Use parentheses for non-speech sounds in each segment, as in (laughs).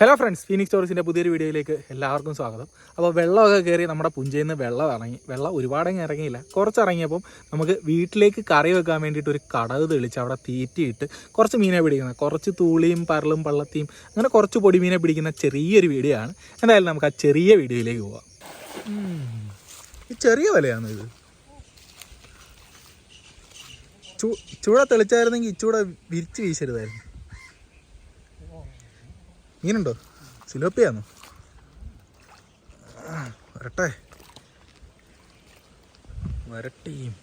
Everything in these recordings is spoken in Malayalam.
ഹലോ ഫ്രണ്ട്സ് ഫീനിക്സ് സ്റ്റോറീസിന്റെ പുതിയൊരു വീഡിയോയിലേക്ക് എല്ലാവർക്കും സ്വാഗതം. അപ്പോൾ വെള്ളമൊക്കെ കയറി നമ്മുടെ പുഞ്ചയിൽ നിന്ന് വെള്ളം ഇറങ്ങി വെള്ളം ഒരുപാടങ്ങ് ഇറങ്ങിയില്ല. കുറച്ച് ഇറങ്ങിയപ്പം നമുക്ക് വീട്ടിലേക്ക് കറി വെക്കാൻ വേണ്ടിയിട്ട് ഒരു കടവ് തെളിച്ച് അവിടെ തീറ്റിയിട്ട് കുറച്ച് മീനെ പിടിക്കുന്നത്. കുറച്ച് തൂളിയും പരലും പള്ളത്തിയും അങ്ങനെ കുറച്ച് പൊടി പൊടിമീനെ പിടിക്കുന്ന ചെറിയൊരു വീഡിയോ ആണ്. എന്തായാലും നമുക്ക് ആ ചെറിയ വീഡിയോയിലേക്ക് പോവാം. ഈ ചെറിയ വിലയാണ് ഇത്? ചൂ ചൂട തെളിച്ചായിരുന്നെങ്കിൽ ഇച്ചൂടെ വിരിച്ച് വീശരുതായിരുന്നു. മീനുണ്ടോ സിലോപ്പിയാന്നോ? വരട്ടെ. വരട്ടെയും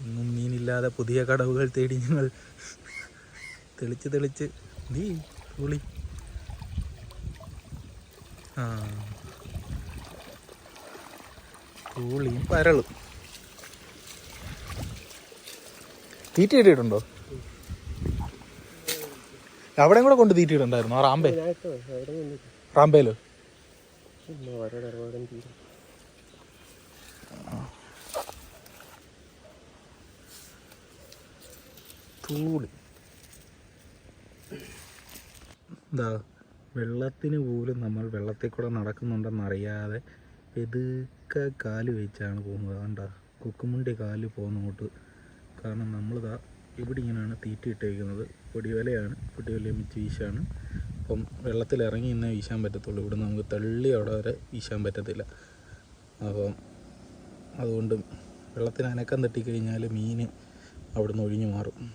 ഇന്നും മീനില്ലാതെ പുതിയ കടവുകൾ തേടി ഞങ്ങൾ തെളിച്ച് തെളിച്ച് നീ പുളി. ആ. പുളിയും പരളും തീറ്റ ഇട്ടിട്ടുണ്ടോ? അവിടെയും കൂടെ കൊണ്ട് തീറ്റിയിട്ടുണ്ടായിരുന്നു. ആ റാമ്പേ റാമ്പേലോ എന്താ? വെള്ളത്തിന് പോലും നമ്മൾ വെള്ളത്തിൽ കൂടെ നടക്കുന്നുണ്ടെന്നറിയാതെ പെതുക്കെ കാൽ വെച്ചാണ് പോകുന്നത്. കണ്ട കുക്കുമുണ്ടി കാൽ പോകുന്നോട്ട് കാരണം നമ്മളിതാ ഇവിടെ ഇങ്ങനെയാണ് തീറ്റ ഇട്ടേക്കുന്നത്. പൊടിവലയാണ് പൊടിവല മിച്ച് വീശാണ്. അപ്പം വെള്ളത്തിൽ ഇറങ്ങി ഇന്നേ വീശാൻ പറ്റത്തുള്ളൂ. ഇവിടെ നമുക്ക് തള്ളി അവിടെ വരെ വീശാൻ പറ്റത്തില്ല. അപ്പം അതുകൊണ്ട് വെള്ളത്തിന് അനക്കം തട്ടിക്കഴിഞ്ഞാൽ മീൻ അവിടുന്ന് ഒഴിഞ്ഞു മാറും.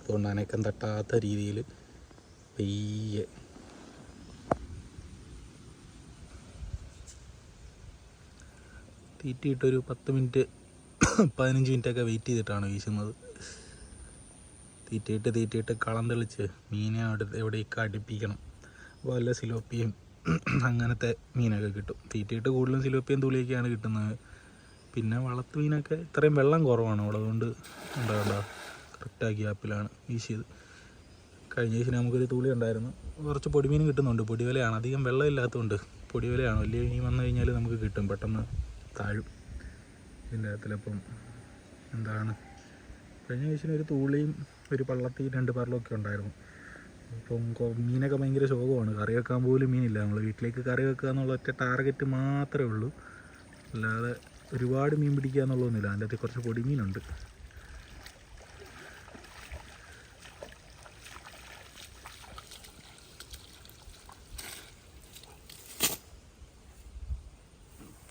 അതുകൊണ്ട് അനക്കം തട്ടാത്ത രീതിയിൽ പെയ്യെ. തീറ്റിയിട്ടൊരു പത്ത് മിനിറ്റ് പതിനഞ്ച് മിനിറ്റൊക്കെ വെയിറ്റ് ചെയ്തിട്ടാണ് വീശുന്നത്. തീറ്റയിട്ട് തീറ്റയിട്ട് കളം തെളിച്ച് മീനെ അവിടെ എവിടെയൊക്കെ അടുപ്പിക്കണം. അപ്പോൾ വല്ല സിലോപ്പിയും അങ്ങനത്തെ മീനൊക്കെ കിട്ടും. തീറ്റയിട്ട് കൂടുതലും സിലോപ്പിയും തുളിയൊക്കെയാണ് കിട്ടുന്നത്. പിന്നെ വളർത്തു മീനൊക്കെ ഇത്രയും വെള്ളം കുറവാണ്. അവിടെ അതുകൊണ്ട് ഉണ്ടാവില്ല കറക്റ്റാ ഗ്യാപ്പിലാണ് വീശിയത്. കഴിഞ്ഞ ദിവസം നമുക്കൊരു തുളി ഉണ്ടായിരുന്നു. കുറച്ച് പൊടിമീൻ കിട്ടുന്നുണ്ട്. പൊടിവിലയാണ്. അധികം വെള്ളം ഇല്ലാത്തതുകൊണ്ട് പൊടിവിലയാണ്. വലിയ മീൻ വന്നു കഴിഞ്ഞാൽ നമുക്ക് കിട്ടും. പെട്ടെന്ന് താഴും. ഇതിന്റെ അകത്തിലപ്പം എന്താണ്? കഴിഞ്ഞ ദിവസം ഒരു തൂളിയും ഒരു പള്ളത്തി രണ്ട് പള്ളമൊക്കെ ഉണ്ടായിരുന്നു. അപ്പം മീനൊക്കെ ഭയങ്കര ശോകമാണ്. കറി വെക്കാൻ പോലും മീനില്ല. നമ്മൾ വീട്ടിലേക്ക് കറി വെക്കുക എന്നുള്ള ഒറ്റ ടാർഗറ്റ് മാത്രമേ ഉള്ളൂ. അല്ലാതെ ഒരുപാട് മീൻ പിടിക്കുക എന്നുള്ളതൊന്നുമില്ല. അതിന്റെ അകത്ത് കുറച്ച് പൊടിമീനുണ്ട്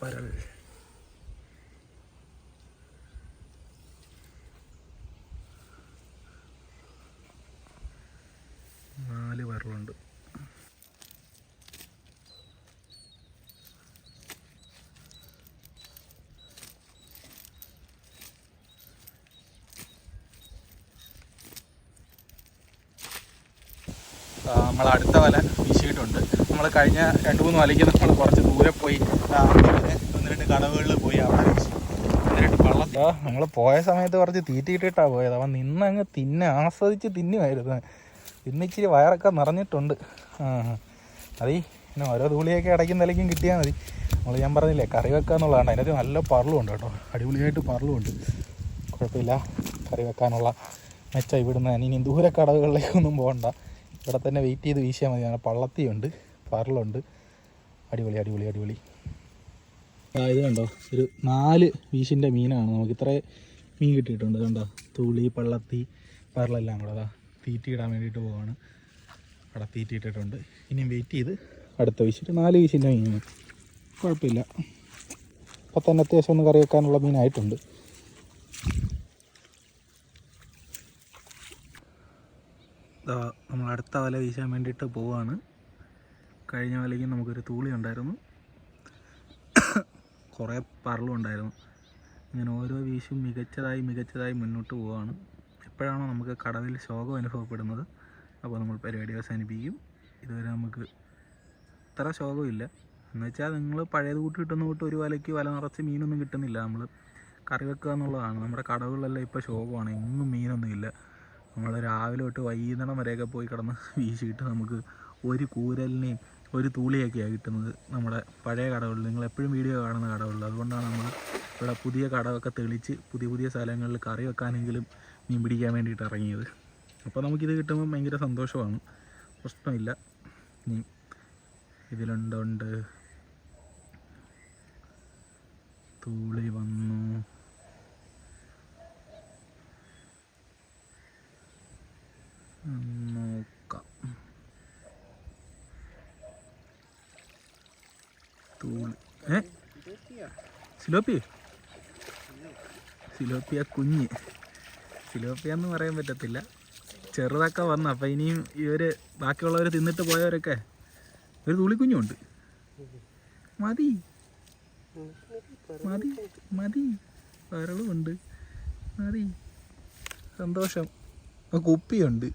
പരൽ പരലുണ്ട് നമ്മൾ അടുത്ത വല വീശിയിട്ടുണ്ട്. നമ്മൾ കഴിഞ്ഞ രണ്ട് മൂന്ന് വലയ്ക്ക് നമ്മൾ കുറച്ച് ദൂരെ പോയി ഒന്ന് രണ്ട് കടവുകളിൽ പോയി അവിടെ വീശി. ഒന്ന് രണ്ട് വള്ളം. നമ്മൾ പോയ സമയത്ത് കുറച്ച് തീറ്റിയിട്ടിട്ടാണ് പോയത്. അവൻ നിന്നങ്ങ് തിന്നെ ആസ്വദിച്ച് തിന്നുമായിരുന്നു. ഇന്ന് ഇച്ചിരി വയറൊക്കെ നിറഞ്ഞിട്ടുണ്ട്. അതെ പിന്നെ ഓരോ തൂളിയൊക്കെ ഇടയ്ക്കും നിലയ്ക്കും കിട്ടിയാൽ മതി. നമ്മൾ ഞാൻ പറഞ്ഞില്ലേ കറി വെക്കാന്നുള്ളതാണ് അതിനകത്ത് നല്ല പറളുമുണ്ട് കേട്ടോ. അടിപൊളിയായിട്ട് പറളുമുണ്ട് കുഴപ്പമില്ല. കറി വെക്കാനുള്ള മെച്ചം ഇവിടുന്ന്. ഇനി ദൂര കടവുകളിലേക്കൊന്നും പോകണ്ട ഇവിടെ തന്നെ വെയിറ്റ് ചെയ്ത് വീശിയാൽ മതി. അങ്ങനെ പള്ളത്തിയുണ്ട് പറളുണ്ട് അടിപൊളി അടിപൊളി അടിപൊളി. ഇത് കണ്ടോ? ഒരു നാല് വീശിന്റെ മീനാണ്. നമുക്ക് ഇത്രേ മീൻ കിട്ടിയിട്ടുണ്ട്. കണ്ടോ? തുളി പള്ളത്തി പറളെല്ലാം കൂടെ. അതാ തീറ്റി ഇടാൻ വേണ്ടിയിട്ട് പോവാണ്. അവിടെ തീറ്റി ഇട്ടിട്ടുണ്ട് ഇനിയും വെയിറ്റ് ചെയ്ത് അടുത്ത വീശിട്ട് നാല് വീശിന്റെ മീൻ കുഴപ്പമില്ല. അപ്പം തന്നെ അത്യാവശ്യം ഒന്ന് കറി വെക്കാനുള്ള മീനായിട്ടുണ്ട്. നമ്മൾ അടുത്ത വല വീശാൻ വേണ്ടിയിട്ട് പോവാണ്. കഴിഞ്ഞ വലയ്ക്ക് നമുക്കൊരു തൂളി ഉണ്ടായിരുന്നു. കുറേ പറളും ഉണ്ടായിരുന്നു. ഇങ്ങനെ ഓരോ വീശും മികച്ചതായി മികച്ചതായി മുന്നോട്ട് പോവുകയാണ് എപ്പോഴാണോ നമുക്ക് കടവിൽ ശോകം അനുഭവപ്പെടുന്നത്? അപ്പോൾ നമ്മൾ പരിപാടി അവസാനിപ്പിക്കും. ഇതുവരെ നമുക്ക് ഇത്ര ശോകമില്ല. എന്ന് വെച്ചാൽ നിങ്ങൾ പഴയത് കൂട്ടി കിട്ടുന്ന കൂട്ട് ഒരു വലയ്ക്ക് വല നിറച്ച് മീനൊന്നും കിട്ടുന്നില്ല. നമ്മൾ കറി വെക്കുക എന്നുള്ളതാണ്. നമ്മുടെ കടവുകളിലെല്ലാം ഇപ്പോൾ ശോകമാണ്. എങ്ങും മീനൊന്നും ഇല്ല. നമ്മൾ രാവിലെ തൊട്ട് വൈകുന്നേരം വരെയൊക്കെ പോയി കിടന്ന് വീശിയിട്ട് നമുക്ക് ഒരു കൂരലിനെയും ഒരു തൂളിയൊക്കെയാണ് കിട്ടുന്നത് നമ്മുടെ പഴയ കടകളിൽ. നിങ്ങൾ എപ്പോഴും വീഡിയോ കാണുന്ന കടകളിൽ. അതുകൊണ്ടാണ് നമ്മൾ ഇവിടെ പുതിയ കടമൊക്കെ തെളിച്ച് പുതിയ പുതിയ സ്ഥലങ്ങളിൽ കറി വെക്കാനെങ്കിലും മീൻ പിടിക്കാൻ വേണ്ടിയിട്ട് ഇറങ്ങിയത്. അപ്പോൾ നമുക്കിത് കിട്ടുമ്പോൾ ഭയങ്കര സന്തോഷമാണ്. പ്രശ്നമില്ല. ഇനി ഇതിലുണ്ടുണ്ട്? തൂളി വന്നു. തൂളി ഏ സിലോപ്പി സിലോപ്പിയ കുഞ്ഞ്. സിലോപ്പിയ എന്ന് പറയാൻ പറ്റത്തില്ല. ചെറുതൊക്കെ വന്നു. അപ്പം ഇനിയും ഇവർ ബാക്കിയുള്ളവർ തിന്നിട്ട് പോയവരൊക്കെ ഒരു തുളിക്കുഞ്ഞുണ്ട് മതി. മതി. മതി. വരളുമുണ്ട്. മതി. സന്തോഷം. കുപ്പിയുണ്ട്.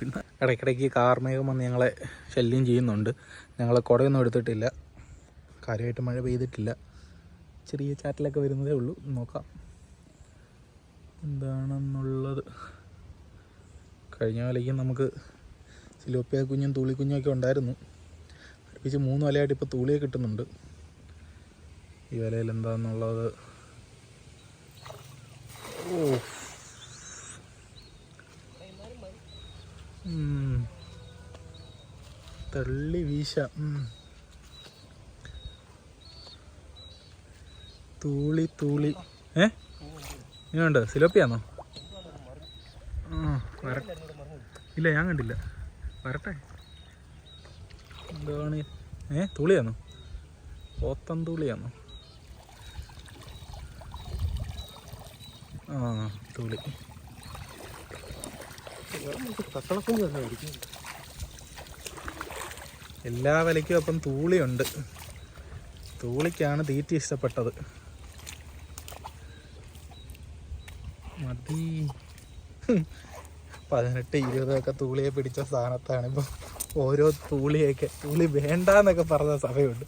പിന്നെ ഇടയ്ക്കിടയ്ക്ക് കാർമേഘം വന്ന് ഞങ്ങളെ ശല്യം ചെയ്യുന്നുണ്ട്. ഞങ്ങൾ കുടയൊന്നും എടുത്തിട്ടില്ല. കാര്യമായിട്ട് മഴ പെയ്തിട്ടില്ല. ചെറിയ ചാറ്റലൊക്കെ വരുന്നതേ ഉള്ളൂ. നോക്കാം. എന്താണെന്നുള്ളത്? കഴിഞ്ഞ വലയ്ക്ക് നമുക്ക് സിലോപ്പിയ കുഞ്ഞും തൂളിക്കുഞ്ഞും ഒക്കെ ഉണ്ടായിരുന്നു. അടുപ്പിച്ച് മൂന്ന് വലയായിട്ട് ഇപ്പോൾ തൂളിയെ കിട്ടുന്നുണ്ട്. ഈ വലയിൽ എന്താണെന്നുള്ളത് ഓ തള്ളി വീശ. തൂളി തൂളി. ഏ? ഇങ്ങനെയുണ്ട് സിലോപ്പിയാണോ ആ ഇല്ല ഞാൻ കണ്ടില്ല. വരട്ടെ. എന്താണ്? ഏ തൂളിയാണോ പോത്തൻ തൂളിയാണോ ആ തൂളി. എല്ലാ വിലയ്ക്കും അപ്പം തൂളിയുണ്ട്. തൂളിക്കാണ് തീറ്റി ഇഷ്ടപ്പെട്ടത്. മതി. പതിനെട്ട് ഇരുപതൊക്കെ തൂളിയെ പിടിച്ച സ്ഥാനത്താണ് ഇപ്പം ഓരോ തൂളിയൊക്കെ. തൂളി വേണ്ടാന്നൊക്കെ പറഞ്ഞ സമയമുണ്ട്.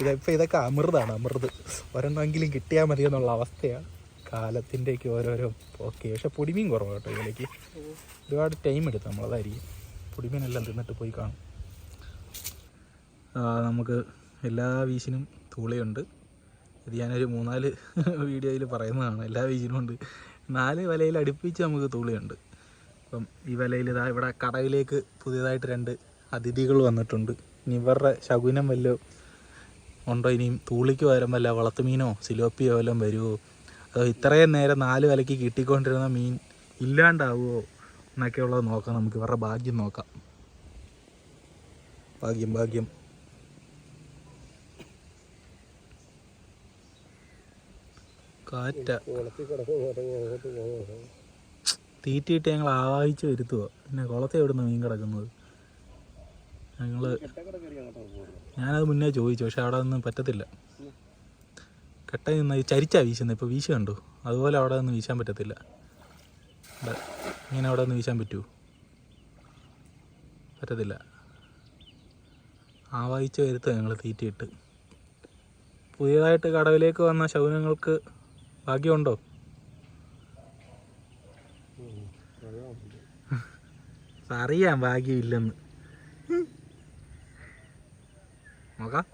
ഇതിപ്പോൾ ഇതൊക്കെ അമൃതാണ് അമൃത്. ഒരെണ്ണമെങ്കിലും കിട്ടിയാൽ മതി എന്നുള്ള അവസ്ഥയാണ്. കാലത്തിന്റെയൊക്കെ ഓരോരോ ഓക്കെ പക്ഷെ പൊടിമീൻ കുറവാണ് കേട്ടോ ഇതിലേക്ക്. ഒരുപാട് ടൈം എടുത്തു നമ്മളതായിരിക്കും പൊടിമീനെല്ലാം തിന്നിട്ട് പോയി കാണും. നമുക്ക് എല്ലാ വീശിനും തൂളിയുണ്ട്. ഇത് ഞാനൊരു മൂന്നാൽ (laughs) വീഡിയോയിൽ പറയുന്നതാണ്. എല്ലാ വീശിനും ഉണ്ട്. നാല് വലയിൽ അടുപ്പിച്ച് നമുക്ക് തൂളിയുണ്ട്. അപ്പം ഈ വലയിൽ ഇതാ ഇവിടെ കടയിലേക്ക് പുതിയതായിട്ട് രണ്ട് അതിഥികൾ വന്നിട്ടുണ്ട്. ഇനി ഇവരുടെ ശകുനം വല്ലതും ഉണ്ടോ? ഇനിയും തൂളിക്ക് പകരം വല്ല വളത്തുമീനോ സിലോപ്പിയോ വല്ലതും വരുമോ? ഇത്രയും നേരം നാല് വിലയ്ക്ക് കിട്ടിക്കൊണ്ടിരുന്ന മീൻ ഇല്ലാണ്ടാവുമോ എന്നൊക്കെ ഉള്ളത് നോക്കാം. നമുക്ക് ഇവരുടെ ഭാഗ്യം നോക്കാം. ഭാഗ്യം ഭാഗ്യം. കാറ്റ. തീറ്റിയിട്ട് ഞങ്ങൾ ആവാഹിച്ച് വരുത്തുക പിന്നെ കുളത്തെ എവിടുന്ന് മീൻ കിടക്കുന്നത്? ഞങ്ങൾ ഞാനത് മുന്നേ ചോദിച്ചു പക്ഷെ അവിടെ ഒന്നും പറ്റത്തില്ല. കെട്ട നിന്ന് ചരിച്ചാ വീശുന്നത് ഇപ്പോൾ വീശ കണ്ടു. അതുപോലെ അവിടെ നിന്ന് വീശാൻ പറ്റത്തില്ല. ഇങ്ങനെ അവിടെ നിന്ന് വീശാൻ പറ്റുമോ പറ്റത്തില്ല. ആവാഹിച്ച് വരുത്തുക ഞങ്ങൾ തീറ്റിയിട്ട്. പുതിയതായിട്ട് കടവിലേക്ക് വന്ന ശൗനങ്ങൾക്ക് ഭാഗ്യമുണ്ടോ? അറിയാം. ഭാഗ്യമില്ലെന്ന് നോക്കാം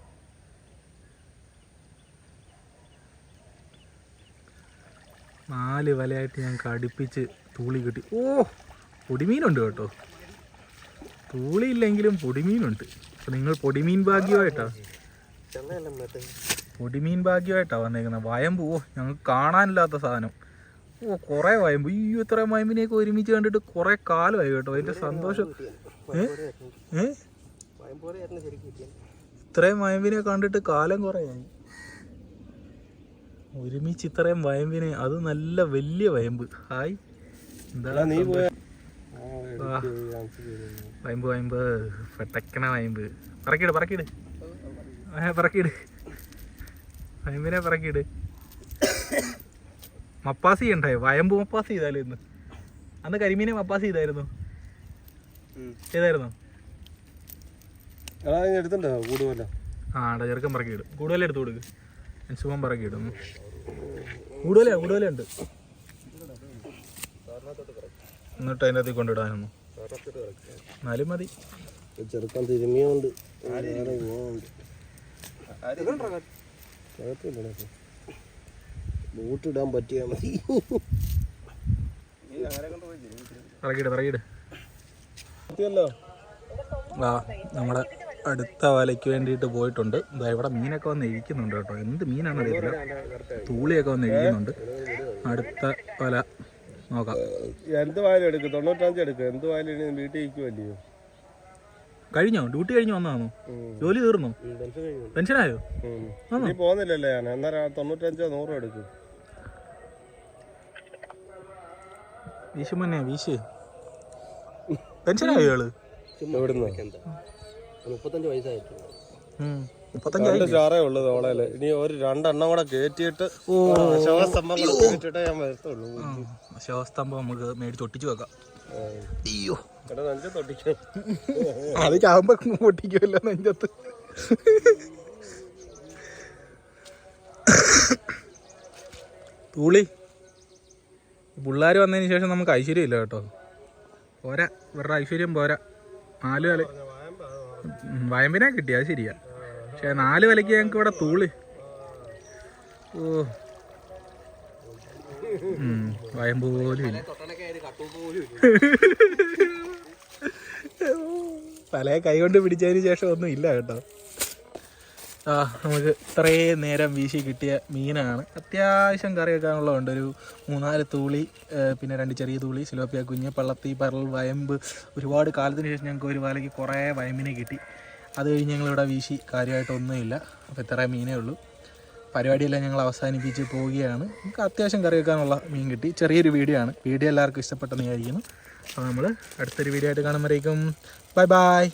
നാല് വലയായിട്ട് ഞങ്ങൾക്ക് അടുപ്പിച്ച് തൂളി കിട്ടി. ഓ പൊടിമീനുണ്ട് കേട്ടോ. തൂളിയില്ലെങ്കിലും പൊടിമീനുണ്ട്. അപ്പം നിങ്ങൾ പൊടിമീൻ ഭാഗ്യമായിട്ടാ? പൊടിമീൻ ഭാഗ്യമായിട്ടാ വന്നേക്കുന്നത് വയമ്പ് ഓ ഞങ്ങൾക്ക് കാണാനില്ലാത്ത സാധനം. ഓ കുറേ വയമ്പ്. ഈ ഇത്ര വയമ്പിനെയൊക്കെ ഒരുമിച്ച് കണ്ടിട്ട് കുറേ കാലമായി കേട്ടോ. അതിന്റെ സന്തോഷം. ഏ? ഏ? ഇത്രയും വയമ്പിനെ കണ്ടിട്ട് കാലം കുറേയായി. ഒരുമിച്ച് ഇത്രയും വയമ്പിനെ അത് നല്ല വലിയ വയമ്പ്. ഹായ്. എന്താ നീ പോയ വയമ്പ് വയമ്പ്. പെട്ടക്കണ വയമ്പ്. പറക്കിട് പറക്കിട് പറക്കിട് വയമ്പിനെ പറക്കിട് മപ്പാസി ഉണ്ടായോ വയമ്പ് മപ്പാസ് ചെയ്താലും ഇന്ന് അന്ന് കരിമീനെ മപ്പാസി ചെയ്തായിരുന്നു. ചെയ്തായിരുന്നോ? ആ ചെറുക്കൻ പറക്കിയിടും. കൂടുതൽ എടുത്തു കൊടുക്ക്. സുഖം കൂടുതലേ കൂടുതലേ കൂടുതലുണ്ട് എന്നിട്ട് അതിന്റെ അകത്തേക്ക് കൊണ്ടിടാനൊന്നും എന്നാലും മതി. ചെറുക്കാൻ തിരുമിയുണ്ട് കുഴപ്പമില്ല ബൂട്ടിടാൻ പറ്റിയാ മതി. ഇറക്കിയിട് എത്തിയല്ലോ ആ നമ്മുടെ അടുത്ത വലയ്ക്ക് വേണ്ടിയിട്ട് പോയിട്ടുണ്ട്. ഇതാ ഇവിടെ മീനൊക്കെ വന്ന് ഇഴിക്കുന്നുണ്ട് കേട്ടോ. എന്ത് മീനാണ് അറിയില്ല തൂളിയൊക്കെ വന്ന് ഇഴിക്കുന്നുണ്ട് അടുത്ത വല നോക്കാം. എന്ത് വായാലും എടുക്കും? തൊണ്ണൂറ്റഞ്ച് എടുക്കും. എന്ത് വായാലും വീട്ടിൽ ഇരിക്കുമല്ലയോ കഴിഞ്ഞോ? ഡ്യൂട്ടി കഴിഞ്ഞ് വന്നതാണോ? ജോലി തീർന്നോ? പെൻഷനായോ? നീ പോകുന്നില്ലല്ലേ ഞാൻ? അന്നേരം തൊണ്ണൂറ്റഞ്ചോ നൂറോ എടുക്കും. വീശുമന്നെ വീശ്. പെൻഷനായോ ഇയാൾ? എവിടുന്ന്? മുപ്പത്തഞ്ച് വയസ്സായിട്ടുള്ളൂ. രണ്ട് ചാറേ ഇനി ഒരു രണ്ടെണ്ണം കൂടെ കയറ്റിയിട്ട് ശവസ്തംഭം കൂടെ കയറ്റിട്ടേ ഞാൻ വരത്തുള്ളൂ. ശവസ്തംഭം നമുക്ക് മേടിച്ച് ഒട്ടിച്ചു വെക്കാം. അയ്യോ. അത് ചാകുമ്പോ പൊട്ടിക്കുമല്ലോ നെഞ്ചത്ത്. തൂളി പിള്ളേർ വന്നതിന് ശേഷം നമുക്ക് ഐശ്വര്യം ഇല്ല കേട്ടോ. പോരാ. ഇവരുടെ ഐശ്വര്യം പോരാ. നാല് ഉം, വയമ്പിനെ കിട്ടി അത് ശരിയാ. പക്ഷെ നാല് വിലയ്ക്ക് ഞങ്ങൾക്ക് ഇവിടെ തൂളി. ഓ. വയമ്പ് പോലും തലയെ കൈകൊണ്ട് പിടിച്ചതിന് ശേഷം ഒന്നും ഇല്ല കേട്ടോ. നമുക്ക് ഇത്രയും നേരം വീശി കിട്ടിയ മീനാണ്. അത്യാവശ്യം കറി വെക്കാനുള്ളതുണ്ട്. ഒരു മൂന്നാൽ തൂളി പിന്നെ രണ്ട് ചെറിയ തൂളി സിലോപ്പിയ കുഞ്ഞ് പള്ളത്തി പരൽ വയമ്പ്. ഒരുപാട് കാലത്തിന് ശേഷം ഞങ്ങൾക്ക് ഒരു വലയ്ക്ക് കുറേ വയമ്പിനെ കിട്ടി. അത് കഴിഞ്ഞ് ഞങ്ങളിവിടെ വീശി കാര്യമായിട്ടൊന്നുമില്ല അപ്പോൾ ഇത്രയും മീനേ ഉള്ളൂ. പരിപാടിയെല്ലാം ഞങ്ങൾ അവസാനിപ്പിച്ച് പോവുകയാണ്. നമുക്ക് അത്യാവശ്യം കറി വെക്കാനുള്ള മീൻ കിട്ടി. ചെറിയൊരു വീഡിയോ ആണ്. വീഡിയോ എല്ലാവർക്കും ഇഷ്ടപ്പെട്ടെന്ന് വിചാരിക്കുന്നു. അപ്പോൾ നമ്മൾ അടുത്തൊരു വീഡിയോ ആയിട്ട് കാണുമ്പോഴേക്കും. Bye bye.